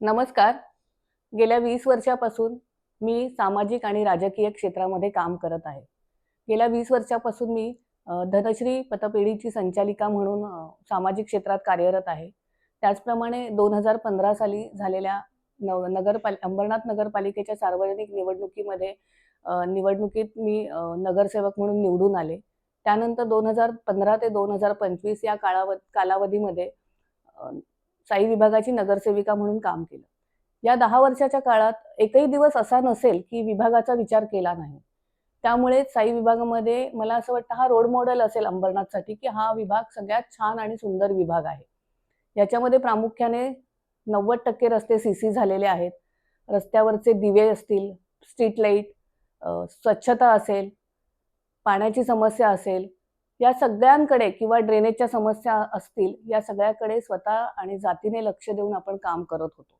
नमस्कार. गेल्या वीस वर्षापासून मी सामाजिक आणि राजकीय क्षेत्रामध्ये काम करत आहे. गेल्या वीस वर्षापासून मी धनश्री पतपेढीची संचालिका म्हणून सामाजिक क्षेत्रात कार्यरत आहे. त्याचप्रमाणे दोन हजार पंधरा साली झालेल्या न नगरपाल अंबरनाथ नगरपालिकेच्या सार्वजनिक निवडणुकीमध्ये निवडणुकीत मी नगरसेवक म्हणून निवडून आले. त्यानंतर दोन हजार पंधरा ते दोन हजार पंचवीस या काळाव कालावधीमध्ये साई विभागाची नगरसेविका म्हणून काम केलं. या दहा वर्षाच्या काळात एकही दिवस असा नसेल की विभागाचा विचार केला नाही. त्यामुळे साई विभागामध्ये मला असं वाटतं हा रोड मॉडेल असेल अंबरनाथसाठी की हा विभाग सगळ्यात छान आणि सुंदर विभाग आहे. याच्यामध्ये प्रामुख्याने नव्वद टक्के रस्ते सी सी झालेले आहेत. रस्त्यावरचे दिवे असतील स्ट्रीट लाइट स्वच्छता असेल पाण्याची समस्या असेल या सगळ्यांकडे किंवा ड्रेनेजच्या समस्या असतील या सगळ्याकडे स्वतः आणि जातीने लक्ष देऊन आपण काम करत होतो.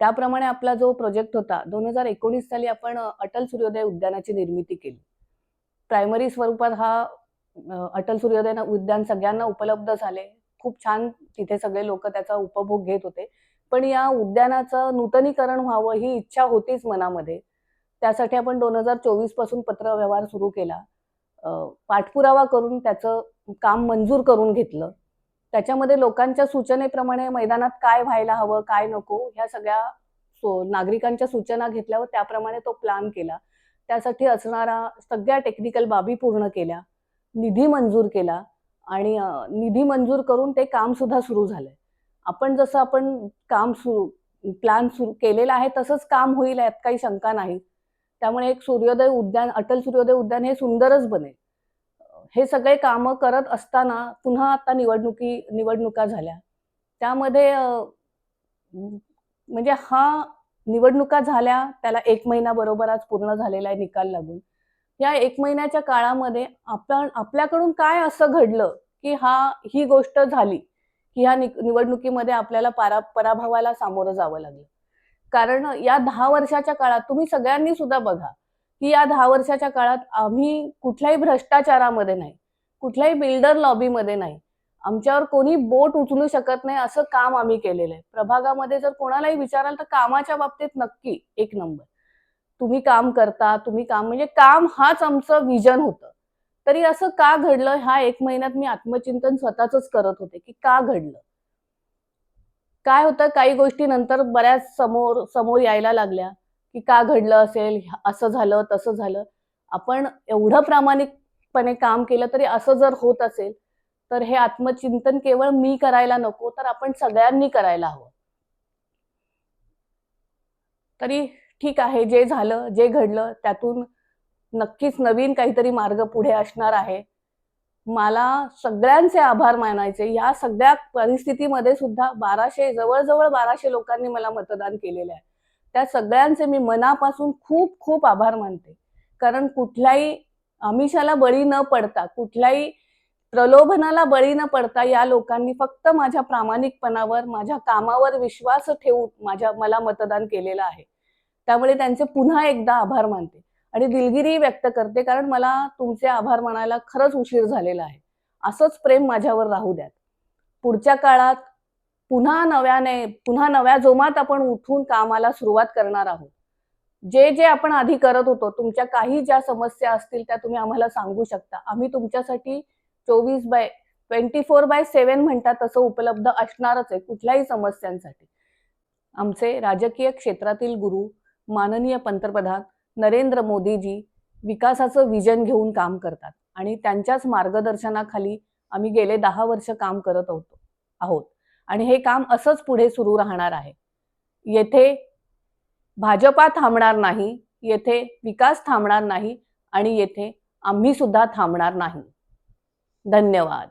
त्याप्रमाणे आपला जो प्रोजेक्ट होता दोन हजार एकोणीस साली आपण अटल सूर्योदय उद्यानाची निर्मिती केली. प्रायमरी स्वरूपात हा अटल सूर्योदय उद्यान सगळ्यांना उपलब्ध झाले. खूप छान तिथे सगळे लोक त्याचा उपभोग घेत होते. पण या उद्यानाचं नूतनीकरण व्हावं ही इच्छा होतीच मनामध्ये. त्यासाठी आपण दोन हजार चोवीसपासून पत्रव्यवहार सुरू केला. पाठपुरावा करून त्याचं काम मंजूर करून घेतलं. त्याच्यामध्ये लोकांच्या सूचनेप्रमाणे मैदानात काय व्हायला हवं काय नको ह्या सगळ्या सो नागरिकांच्या सूचना घेतल्यावर त्याप्रमाणे तो प्लॅन केला. त्यासाठी असणारा सगळ्या टेक्निकल बाबी पूर्ण केल्या निधी मंजूर केला आणि निधी मंजूर करून ते काम सुद्धा सुरू झालंय. आपण जसं आपण काम सुरू प्लॅन सुरू केलेलं आहे तसंच काम होईल यात काही शंका नाही. त्यामुळे एक सूर्योदय उद्यान अटल सूर्योदय उद्यान हे सुंदरच बनेल. हे सगळे कामं करत असताना पुन्हा आता निवडणुकी निवडणुका झाल्या. त्यामध्ये म्हणजे हा निवडणुका झाल्या त्याला एक महिना बरोबर आज पूर्ण झालेला आहे निकाल लागून. या एक महिन्याच्या काळामध्ये आपण आपल्याकडून काय असं घडलं की हा ही गोष्ट झाली की ह्या निवडणुकीमध्ये आपल्याला पारा पराभवाला सामोरं जावं लागलं? कारण या दहा वर्षाच्या काळात तुम्ही सगळ्यांनी सुद्धा बघा की या दहा वर्षाच्या काळात आम्ही कुठल्याही भ्रष्टाचारामध्ये नाही कुठल्याही बिल्डर लॉबीमध्ये नाही. आमच्यावर कोणी बोट उचलू शकत नाही असं काम आम्ही केलेलं आहे. प्रभागामध्ये जर कोणालाही विचाराल तर कामाच्या बाबतीत नक्की एक नंबर. तुम्ही काम करता तुम्ही काम म्हणजे काम हाच आमचं विजन होतं. तरी असं का घडलं? ह्या एक महिन्यात मी आत्मचिंतन स्वतःच करत होते की का घडलं? काय होतं? काही गोष्टी नंतर बऱ्याच समोर समोर यायला लागल्या की का घडलं असेल असं झालं तसं झालं. आपण एवढं प्रामाणिकपणे काम केलं तरी असं जर होत असेल तर हे आत्मचिंतन केवळ मी करायला नको तर आपण सगळ्यांनी करायला हवं. तरी ठीक आहे जे झालं जे घडलं त्यातून नक्कीच नवीन काहीतरी मार्ग पुढे असणार आहे. मला सगळ्यांचे आभार मानायचे. या सगळ्या परिस्थितीमध्ये सुद्धा बाराशे जवळजवळ बाराशे लोकांनी मला मतदान केलेलं आहे. त्या सगळ्यांचे मी मनापासून खूप खूप आभार मानते. कारण कुठल्याही आमिषाला बळी न पडता कुठल्याही प्रलोभनाला बळी न पडता या लोकांनी फक्त माझ्या प्रामाणिकपणावर माझ्या कामावर विश्वास ठेवून माझ्या मला मतदान केलेलं आहे. त्यामुळे त्यांचे पुन्हा एकदा आभार मानते. आणि दिलगिरी व्यक्त करते कारण मला तुमचे आभार मानायला खरंच उशीर झालेला आहे. असंच प्रेम माझ्यावर राहू द्यात. पुढच्या काळात पुन्हा नव्याने पुन्हा नव्या जोमात आपण उठून कामाला सुरुवात करणार आहोत. जे जे आपण आधी करत होतो तुमच्या काही ज्या समस्या असतील त्या तुम्ही आम्हाला सांगू शकता. आम्ही तुमच्यासाठी चोवीस by twenty four by seven म्हणतात तसं उपलब्ध असणारच आहे कुठल्याही समस्यांसाठी. आमचे राजकीय क्षेत्रातील गुरु माननीय पंतप्रधान नरेंद्र मोदीजी विकासाचं विजन घेऊन काम करतात. आणि त्यांच्याच मार्गदर्शनाखाली आम्ही गेले दहा वर्ष काम करत होतो आहोत. आणि हे काम असंच पुढे सुरू राहणार आहे. येथे भाजपा थांबणार नाही येथे विकास थांबणार नाही आणि येथे आम्ही सुद्धा थांबणार नाही. धन्यवाद.